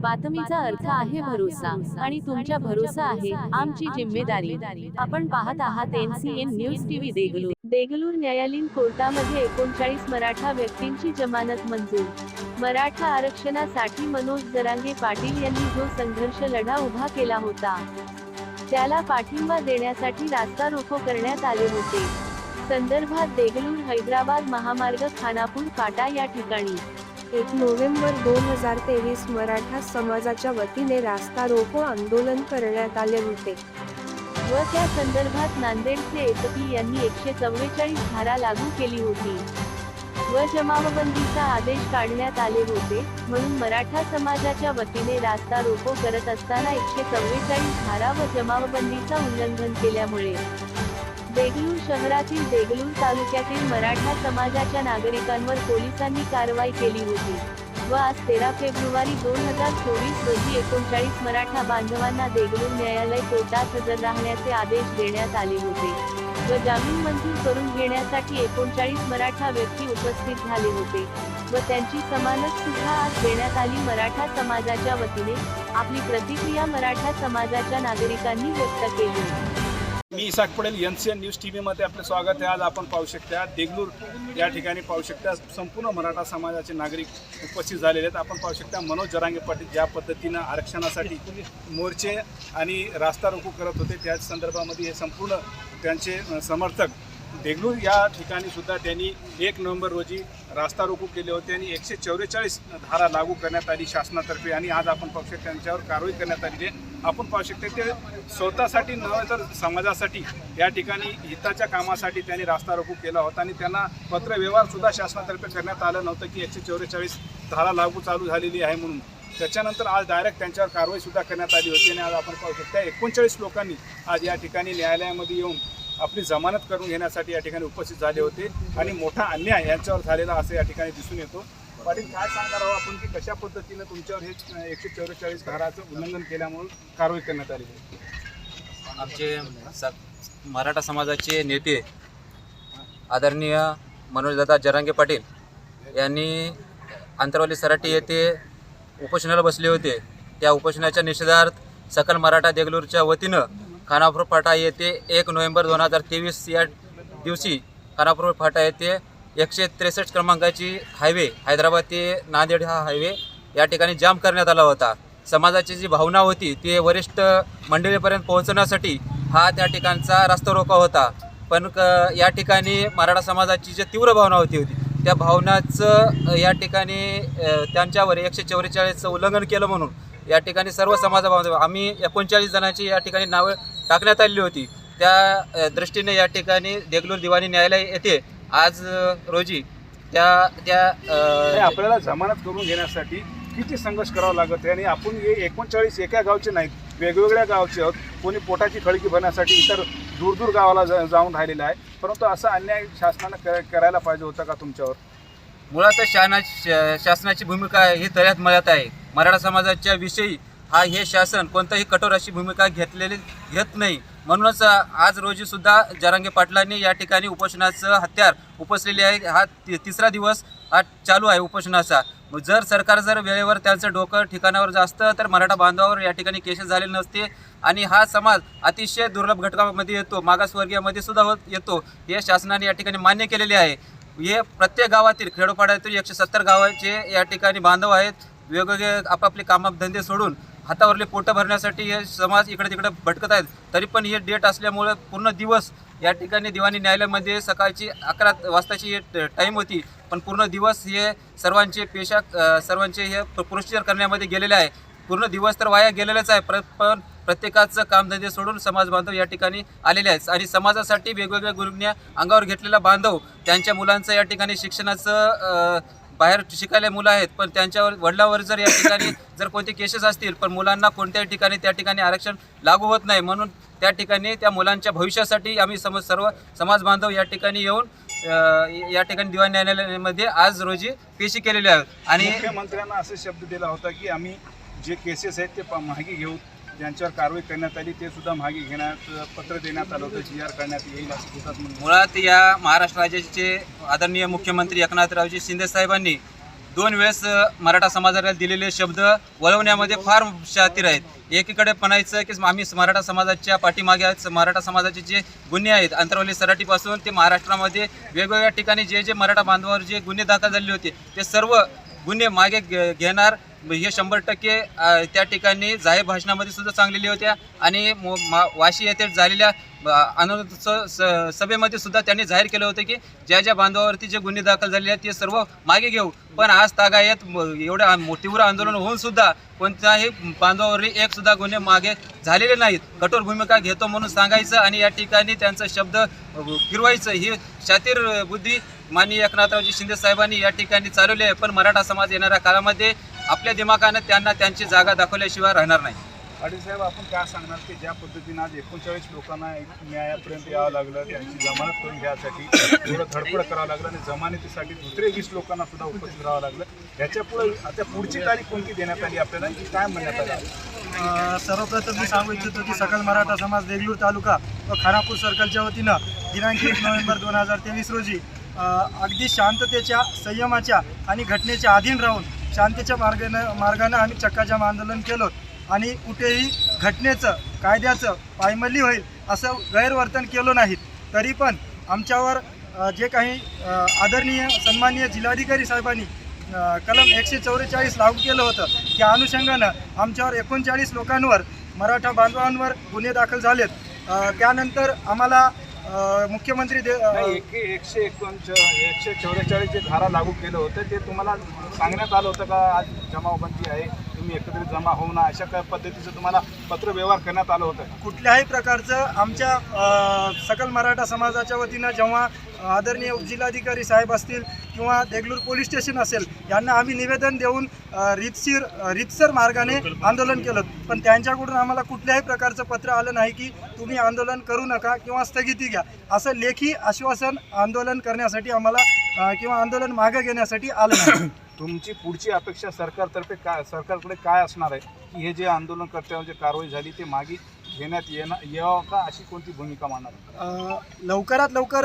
बातमीचा अर्थ आहे भरोसा आणि तुमच्या भरोसा आहे आमची जिम्मेदारी. आपण पाहत आहात NCN news TV Deglur. Deglur. न्यायालयीन कोर्टामध्ये एकोणचाळीस मराठा व्यक्तींची जमानत मंजूर. मराठा आरक्षणासाठी मनोज जरांगे पाटील यांनी जो संघर्ष लढा उभा केला होता त्याला पाठिंबा देण्यासाठी रास्ता रोको करण्यात आले होते. संदर्भात देगलूर हैदराबाद महामार्ग खानापूर फाटा या ठिकाणी. एक नोव्हेंबर दोन हजार तेवीस मराठा समाजाच्या वतीने रास्ता रोको आंदोलन करण्यात आले होते. व त्या संदर्भात नांदेडचे एसपी यांनी एकशे चव्वेचाळीस धारा लागू केली होती. व जमावबंदीचा आदेश काढण्यात आले होते म्हणून मराठा समाजाच्या वतीने रास्ता रोको करत असताना एकशे चव्वेचाळीस धारा व जमावबंदीचा उल्लंघन केल्यामुळे. देगलूर शहरातील देगलूर तालुक्यातील मराठा समाजाच्या नागरिकांवर पोलिसांनी कारवाई केली होती व आज तेरा फेब्रुवारी दोन हजार चोवीस रोजी एकोणचाळीस मराठा बांधवांना देगलूर न्यायालय कोर्टात हजर राहण्याचे आदेश देण्यात आले होते व जामीन मंजूर करून घेण्यासाठी एकोणचाळीस मराठा व्यक्ती उपस्थित झाले होते व त्यांची जमानत सुद्धा आज देण्यात आली. मराठा समाजाच्या वतीने आपली प्रतिक्रिया मराठा समाजाच्या नागरिकांनी व्यक्त केली. मी Isak Padel N C N news T व्हीमध्ये आपले स्वागत आहे. आज आपण पाहू शकता देगलूर या ठिकाणी पाहू शकता संपूर्ण मराठा समाजाचे नागरिक उपस्थित झालेले आहेत. आपण पाहू शकता मनोज जरांगे पाटील ज्या पद्धतीनं आरक्षणासाठी मोर्चे आणि रास्ता रोको करत होते त्याच संदर्भामध्ये हे संपूर्ण त्यांचे समर्थक देगलूर या ठिकाणी सुद्धा त्यांनी एक नोव्हेंबर रोजी रास्ता रोको केले होते आणि एकशे चौवेचाळीस धारा लागू करण्यात आली शासनातर्फे. आणि आज आपण पाहू त्यांच्यावर कारवाई करण्यात आलेली आहे. आपण पाहू शकते ते स्वतःसाठी नव्हे तर समाजासाठी या ठिकाणी हिताच्या कामासाठी त्यांनी रास्ता रोको केला होता आणि त्यांना पत्रव्यवहारसुद्धा शासनातर्फे करण्यात आलं नव्हतं की एकशे चौवेचाळीस धारा लागू चालू झालेली आहे म्हणून. त्याच्यानंतर आज डायरेक्ट त्यांच्यावर कारवाईसुद्धा करण्यात आली होती आणि आज आपण पाहू शकता एकोणचाळीस लोकांनी आज या ठिकाणी न्यायालयामध्ये येऊन आपली जमानत करून घेण्यासाठी या ठिकाणी उपस्थित झाले होते. आणि मोठा अन्याय यांच्यावर झालेला असं या ठिकाणी दिसून येतो. पाटील काय सांगणार आहोत आपण की कशा पद्धतीनं तुमच्यावर हे एकशे चौवेचाळीस धाराचं उल्लंघन केल्यामुळे कारवाई करण्यात आली? आमचे स मराठा समाजाचे नेते आदरणीय मनोजदादा जरांगे पाटील यांनी आंतरवाली सराटी येथे उपोषणाला बसले होते. त्या उपोषणाच्या निषेधार्थ सकल मराठा देगलूरच्या वतीनं खानापूर फाटा येथे एक नोव्हेंबर दोन हजार तेवीस या दिवशी खानापूर फाटा येथे एकशे त्रेसष्ट क्रमांकाची हायवे हैदराबाद ते नांदेड हा हायवे या ठिकाणी जाम करण्यात आला होता. समाजाची जी भावना होती ती वरिष्ठ मंडळीपर्यंत पोहोचण्यासाठी हा त्या ठिकाणचा रास्ता रोका होता. पण क या ठिकाणी मराठा समाजाची जी तीव्र भावना होती होती त्या भावनाचं या ठिकाणी त्यांच्यावर एकशे चौवेचाळीसचं उल्लंघन केलं म्हणून या ठिकाणी सर्व समाज आम्ही एकोणचाळीस जणांची या ठिकाणी नावं टाकण्यात आलेली होती. त्या दृष्टीने या ठिकाणी देगलूर दिवाणी न्यायालय येथे आज रोजी त्या त्या आपल्याला जमानत करून घेण्यासाठी किती संघर्ष करावा लागत आहे? आणि आपण हे एकोणचाळीस एका गावचे नाहीत वेगवेगळ्या गावचे आहोत. कोणी पोटाची खळगी भरण्यासाठी इतर दूर दूर गावाला जा- जाऊन राहिलेला आहे. परंतु असा अन्याय शासनानं कर- करायला पाहिजे होता का तुमच्यावर? मुळातच शाना शा- शासनाची भूमिका ही तळ्यात मळ्यात आहे. मराठा समाजाच्या विषयी हा हे शासन कोणताही कठोर अशी भूमिका घेतलेली घेत नाही. म्हणूनच आज रोजी सुद्धा जरांगे पाटलांनी या ठिकाणी उपोषणाचं हत्यार उपसलेले आहे. हा तिसरा दिवस हा चालू आहे उपोषणाचा. जर सरकार जर वेळेवर त्यांचं डोकं ठिकाणावर जास्त तर मराठा बांधवावर या ठिकाणी केसेस झालेले नसते. आणि हा समाज अतिशय दुर्लभ घटकामध्ये येतो मागासवर्गीयामध्ये सुद्धा होत येतो. हे शासनाने या ठिकाणी मान्य केलेले आहे. हे प्रत्येक गावातील खेडोपाड्यातील एकशे सत्तर गावाचे या ठिकाणी बांधव आहेत. वेगवेगळे आपापले कामधंदे सोडून हातावरले पोटं भरण्यासाठी हे समाज इकडे तिकडे भटकत आहेत. तरी पण हे डेट असल्यामुळं पूर्ण दिवस या ठिकाणी दिवाणी न्यायालयामध्ये सकाळची अकरा वाजताची हे टाईम होती. पण पूर्ण दिवस हे सर्वांचे पेशा सर्वांचे हे प्रोसिजर करण्यामध्ये गेलेले आहे. पूर्ण दिवस तर वाया गेलेलंच आहे. प्र पण प्रत्येकाचं कामधंदे सोडून समाज बांधव या ठिकाणी आलेले आहेत. आणि समाजासाठी वेगवेगळ्या गुरुज्ञा अंगावर घेतलेला बांधव त्यांच्या मुलांचं या ठिकाणी शिक्षणाचं बाहेर शिकायला मुलं आहेत पण त्यांच्यावर वडिलावर जर या ठिकाणी जर कोणते केसेस असतील पण मुलांना कोणत्याही ठिकाणी त्या ठिकाणी आरक्षण लागू होत नाही म्हणून त्या ठिकाणी त्या मुलांच्या भविष्यासाठी आम्ही सम सर्व समाज बांधव या ठिकाणी येऊन या ठिकाणी दिवाण न्यायालयामध्ये आज रोजी पेशी केलेले आहेत. आणि मुख्यमंत्र्यांना असे शब्द दिला होता की आम्ही जे केसेस आहेत ते मागे घेऊ. ज्यांच्यावर कारवाई करण्यात आली ते सुद्धा मागे घेण्यात पत्र देण्यात आलं होतं जी आर करण्यात येईल असं म्हणून मुळात या महाराष्ट्र राज्याचे आदरणीय मुख्यमंत्री एकनाथरावजी शिंदे साहेबांनी दोन वेळेस मराठा समाजाला दिलेले शब्द वळवण्यामध्ये फार शातीर आहेत एकीकडे म्हणायचं की आम्ही मराठा समाजाच्या पाठीमागे आहेत. मराठा समाजाचे जे गुन्हे आहेत अंतरवली सराटीपासून ते महाराष्ट्रामध्ये वेगवेगळ्या ठिकाणी जे जे मराठा बांधवावर जे गुन्हे दाखल झालेले होते ते सर्व गुन्हे मागे घे- घेणार हे शंभर टक्के त्या ठिकाणी जाहीर भाषणामध्ये सुद्धा सांगलेली होत्या. आणि मो- मा- वाशी येथे झालेल्या अ, आनंद स- सभेमध्ये सुद्धा त्यांनी जाहीर केलं होतं की ज्या ज्या बांधवावरती जे गुन्हे दाखल झालेले आहेत ते सर्व मागे घेऊ. पण आज तागायत एवढ्या तीव्र आंदोलन होऊन सुद्धा कोणत्याही बांधवावरील एक सुद्धा गुन्हे मागे झालेले नाहीत. कठोर भूमिका घेतो म्हणून सांगायचं आणि या ठिकाणी त्यांचा शब्द फिरवायचं ही शातीर बुद्धी माननीय एकनाथरावजी शिंदे साहेबांनी या ठिकाणी चालवली आहे. पण मराठा समाज येणाऱ्या काळामध्ये आपल्या दिमागानं त्यांना त्यांची जागा दाखवल्याशिवाय राहणार नाही. पाटील साहेब आपण काय सांगणार की ज्या पद्धतीनं आज एकोणचाळीस लोकांना एक न्यायापर्यंत यावं लागलं त्यांची जमानत करून घ्यायसाठी एवढं धडपड करावं लागलं आणि जमानतीसाठी दुसरे वीस लोकांना सुद्धा उपस्थित राहावं लागलं. ह्याच्या पुढे आता पुढची तारीख कोणती देण्यात आली आपल्याला? की काय म्हणण्यात आलं? अ, सर्वप्रथम मी सांगू इच्छितो की सकल मराठा समाज देगलूर तालुका व खानापूर सर्कलच्या वतीनं दिनांक एक नोव्हेंबर दोन हजार तेवीस रोजी अगदी शांततेच्या संयमाच्या आणि घटनेच्या अधीन राहून शांतीच्या मार्गानं मार्गानं आम्ही चक्काजाम आंदोलन केलो आणि कुठेही घटनेचं कायद्याचं पायमल्ली होईल असं गैरवर्तन केलं नाहीत. तरी पण आमच्यावर जे काही आदरणीय सन्माननीय जिल्हाधिकारी साहेबांनी कलम एकशे चौवेचाळीस लागू केलं होतं. त्या अनुषंगानं आमच्यावर एकोणचाळीस लोकांवर मराठा बांधवांवर गुन्हे दाखल झालेत. त्यानंतर आम्हाला मुख्यमंत्री दे एकशे एकोणच एकशे चौवेचाळीस जे धारा लागू केलं होतं ते तुम्हाला सांगण्यात आलं होतं का आज जमावबंदी आहे तुम्ही एकत्रित जमा होऊ ना अशा काय पद्धतीचं तुम्हाला पत्र व्यवहार करण्यात आलं होतं? कुठल्याही प्रकारचं आमच्या सकल मराठा समाजाच्या वतीनं जेव्हा आदरणीय उपजिल्हाधिकारी साहेब असतील किंवा देगलूर पोलीस स्टेशन असेल यांना आम्ही निवेदन देऊन अ, रीतसर मार्गाने आंदोलन केलं. पण त्यांच्याकडून आम्हाला कुठल्याही प्रकारचं पत्र आलं नाही की तुम्ही आंदोलन करू नका किंवा स्थगिती घ्या. असं लेखी आश्वासन आंदोलन करण्यासाठी आम्हाला किंवा आंदोलन मागे घेण्यासाठी आलं नाही. तुमची पुढची अपेक्षा सरकारतर्फे काय सरकारकडे काय असणार आहे? की हे जे आंदोलनकर्त्यावर जे कारवाई झाली ते मागे घेण्यात येणार यावं का? अशी कोणती भूमिका मानणार? अ, लवकरात लवकर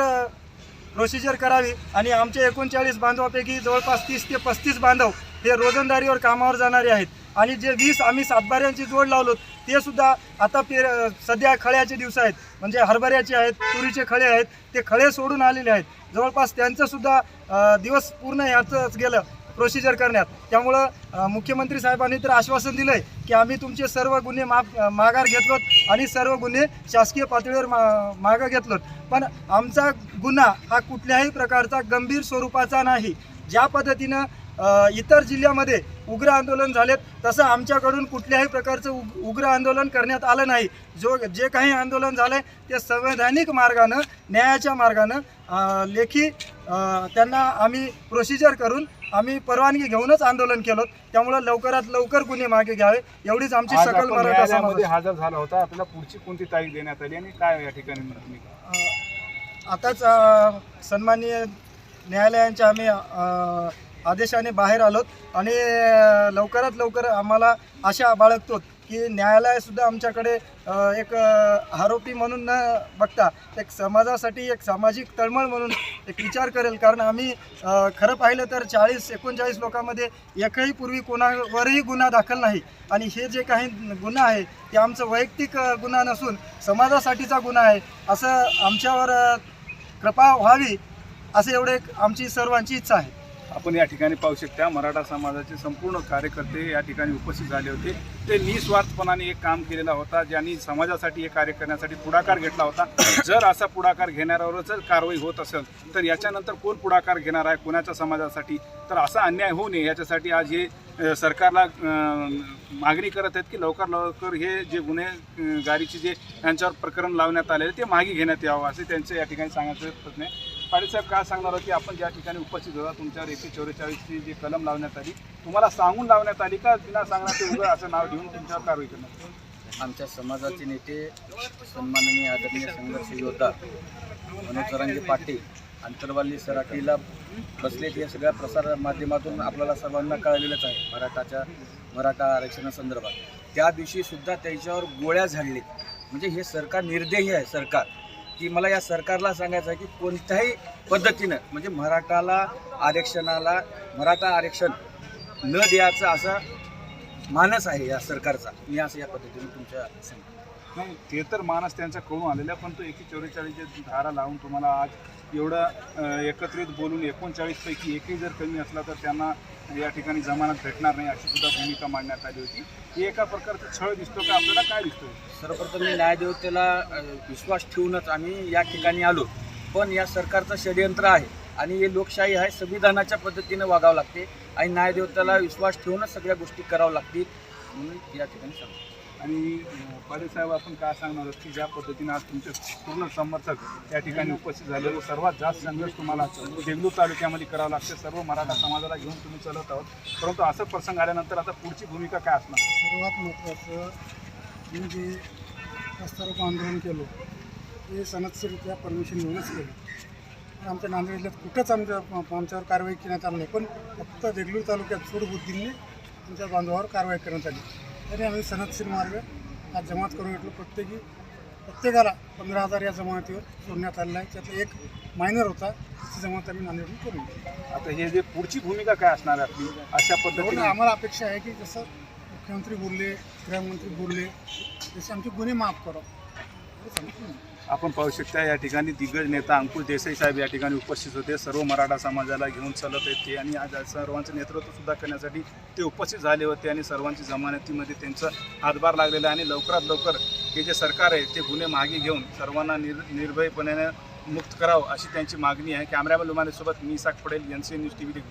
प्रोसिजर करावी आणि आमच्या एकोणचाळीस बांधवापैकी जवळपास तीस ते पस्तीस बांधव हे रोजंदारीवर कामावर जाणारे आहेत. आणि जे वीस आम्ही सातबाऱ्यांची जोड लावलो ते सुद्धा आता पे सध्या खळ्याचे दिवस आहेत. म्हणजे हरभऱ्याचे आहेत तुरीचे खळे आहेत ते खळे सोडून आलेले आहेत. जवळपास त्यांचं सुद्धा दिवस पूर्ण याचंच गेलं. प्रोसिजर करण्यात. त्यामुळं मुख्यमंत्री साहेबांनी तर आश्वासन दिलंय की आम्ही तुमचे सर्व गुन्हे माफ माघार घेतलो आणि सर्व गुन्हे शासकीय पातळीवर मा मागं घेतलो पण आमचा गुन्हा हा कुठल्याही प्रकारचा गंभीर स्वरूपाचा नाही. ज्या पद्धतीनं इतर जिल्ह्यामध्ये उग्र आंदोलन झालेत तसं आमच्याकडून कुठल्याही प्रकारचं उग उग्र आंदोलन करण्यात आलं नाही. जो जे काही आंदोलन झालं ते संवैधानिक मार्गानं न्यायाच्या मार्गानं लेखी त्यांना आम्ही प्रोसिजर करून आम्ही परवानगी घेऊनच आंदोलन केलं. त्यामुळं लवकरात लवकर गुन्हे मागे घ्यावे. एवढीच आमची आज सकल आपण मराठा न्यायालयामध्ये समाज हजर झाला होता. आपल्याला पुढची कोणती तारीख देण्यात आली आणि काय या ठिकाणी भूमिका आताच अ, सन्माननीय न्यायालयांच्या आम्ही अ, आदेशाने बाहेर आलोत. आणि अ, लवकरात लवकर आम्हाला आशा बाळगतो की न्यायालयसुद्धा आमच्याकडे अ, एक अ, आरोपी म्हणून न बघता एक समाजासाठी एक सामाजिक तळमळ म्हणून एक विचार करेल कारण आम्ही खरं पाहिलं तर चाळीस एकोणचाळीस लोकांमध्ये एकही पूर्वी कोणावरही गुन्हा दाखल नाही. आणि हे जे काही गुन्हा आहे ते आमचं वैयक्तिक गुन्हा नसून समाजासाठीचा गुन्हा आहे. असं आमच्यावर कृपा व्हावी असं एवढे आमची सर्वांची इच्छा आहे. आपण या ठिकाणी पाहू शकता मराठा समाजाचे संपूर्ण कार्यकर्ते या ठिकाणी उपस्थित झाले होते. ते निस्वार्थपणाने एक काम केलेला होता ज्यांनी समाजासाठी हे कार्य करण्यासाठी पुढाकार घेतला होता. जर असा पुढाकार घेणाऱ्यावरच जर कारवाई होत असेल तर याच्यानंतर कोण पुढाकार घेणार आहे कोणाच्या समाजासाठी? तर असा अन्याय होऊ नये. याच्यासाठी आज हे सरकारला मागणी करत आहेत की लवकर लवकर हे जे गुन्हेगारीचे जे यांच्यावर प्रकरण लावण्यात आलेले ते मागे घेण्यात यावं असे त्यांचं या ठिकाणी सांगायचं प्रश्न आहे. पाटील काय सांगणार होते? आपण ज्या ठिकाणी उपस्थित होता तुमच्यावर एकशे चौवेचाळीसची जी कलम लावण्यात आली तुम्हाला सांगून लावण्यात आली का? बिना सांगण्यात उभं असं नाव घेऊन तुमच्यावर कारवाई करण्यात आमच्या समाजाचे नेते सन्माननीय आदरणीय संघर्ष योद्धा मनोज पाटील आंतरवाली सराटीला बसलेत या सगळ्या प्रसार माध्यमातून आपल्याला सर्वांना कळलेलंच आहे मराठाच्या मराठा आरक्षणासंदर्भात. त्या दिवशी सुद्धा त्याच्यावर गोळ्या झाडले म्हणजे हे सरकार निर्देही आहे सरकार. की मला या सरकारला सांगायचं आहे की कोणत्याही पद्धतीनं म्हणजे मराठाला आरक्षणाला मराठा आरक्षण न द्यायचं असा मानस आहे या सरकारचा. मी असं या पद्धतीने तुमच्या नाही ते तर मानस त्यांचा कळून आलेला पण तो एकशे चौवेचाळीसच्या धारा लावून तुम्हाला आज एवढं एकत्रित बोलून एकोणचाळीसपैकी एकही जर कमी असला तर त्यांना या ठिकाणी जमानत भेटणार नाही अशी सुद्धा भूमिका मांडण्यात आली होती. ही एका प्रकारचं छळ दिसतो का? आपल्याला काय दिसतो सर्वप्रथम मी न्यायदेवतेला विश्वास ठेवूनच आम्ही या ठिकाणी आलो. पण या सरकारचं षडयंत्र आहे आणि हे लोकशाही आहे संविधानाच्या पद्धतीनं वागावं लागते आणि न्यायदेवतेला विश्वास ठेवूनच सगळ्या गोष्टी कराव्या लागतील म्हणून या ठिकाणी सांगतो. आणि पाटील साहेब आपण काय सांगणार आहोत की ज्या पद्धतीने आज तुमचे पूर्ण समर्थक त्या ठिकाणी उपस्थित झाले व सर्वात जास्त संघर्ष तुम्हाला देगलूर तालुक्यामध्ये करावा लागते. सर्व मराठा समाजाला घेऊन तुम्ही चालत आहोत. परंतु असं प्रसंग आल्यानंतर आता पुढची भूमिका काय असणार? सर्वात महत्त्वाचं मी जे रस्तारोप आंदोलन केलं ते सनदशीरित्या परमिशन घेऊनच केलं. आमच्या नांदेड जिल्ह्यात कुठंच आमच्या आमच्यावर कारवाई करण्यात आली नाही. पण फक्त देगलूर तालुक्यात सूडबुद्धींनी आमच्या बांधवावर कारवाई करण्यात आली. तरी आम्ही सनदशीर मार्ग आज जमात करून घेतलो प्रत्येकी प्रत्येकाला पंधरा हजार या जमातीवर सोडण्यात आलेला आहे. त्यातला एक मायनर होता ती जमात आम्ही नांदेडून करून घेतली. आता हे जे पुढची भूमिका काय असणार आहे आपली? अशा हो पद्धतीने आम्हाला अपेक्षा आहे की जसं मुख्यमंत्री बोलले गृहमंत्री बोलले तसे आमचे गुन्हे माफ करा. आहे. आपण पाहू शकता या ठिकाणी दिग्गज नेता अंकुश देसाई साहेब या ठिकाणी उपस्थित होते. सर्व मराठा समाजाला घेऊन चालत आहेत ते आणि आज सर्वांचं नेतृत्वसुद्धा करण्यासाठी ते उपस्थित झाले होते आणि सर्वांची जमानतीमध्ये त्यांचा हातभार लागलेला आहे. आणि लवकरात लवकर हे जे सरकार आहे ते गुन्हे मागे घेऊन सर्वांना निर निर्भयपणे मुक्त करावं अशी त्यांची मागणी आहे. कॅमेरामॅन लुमानेसोबत मी साक Padel N C news T V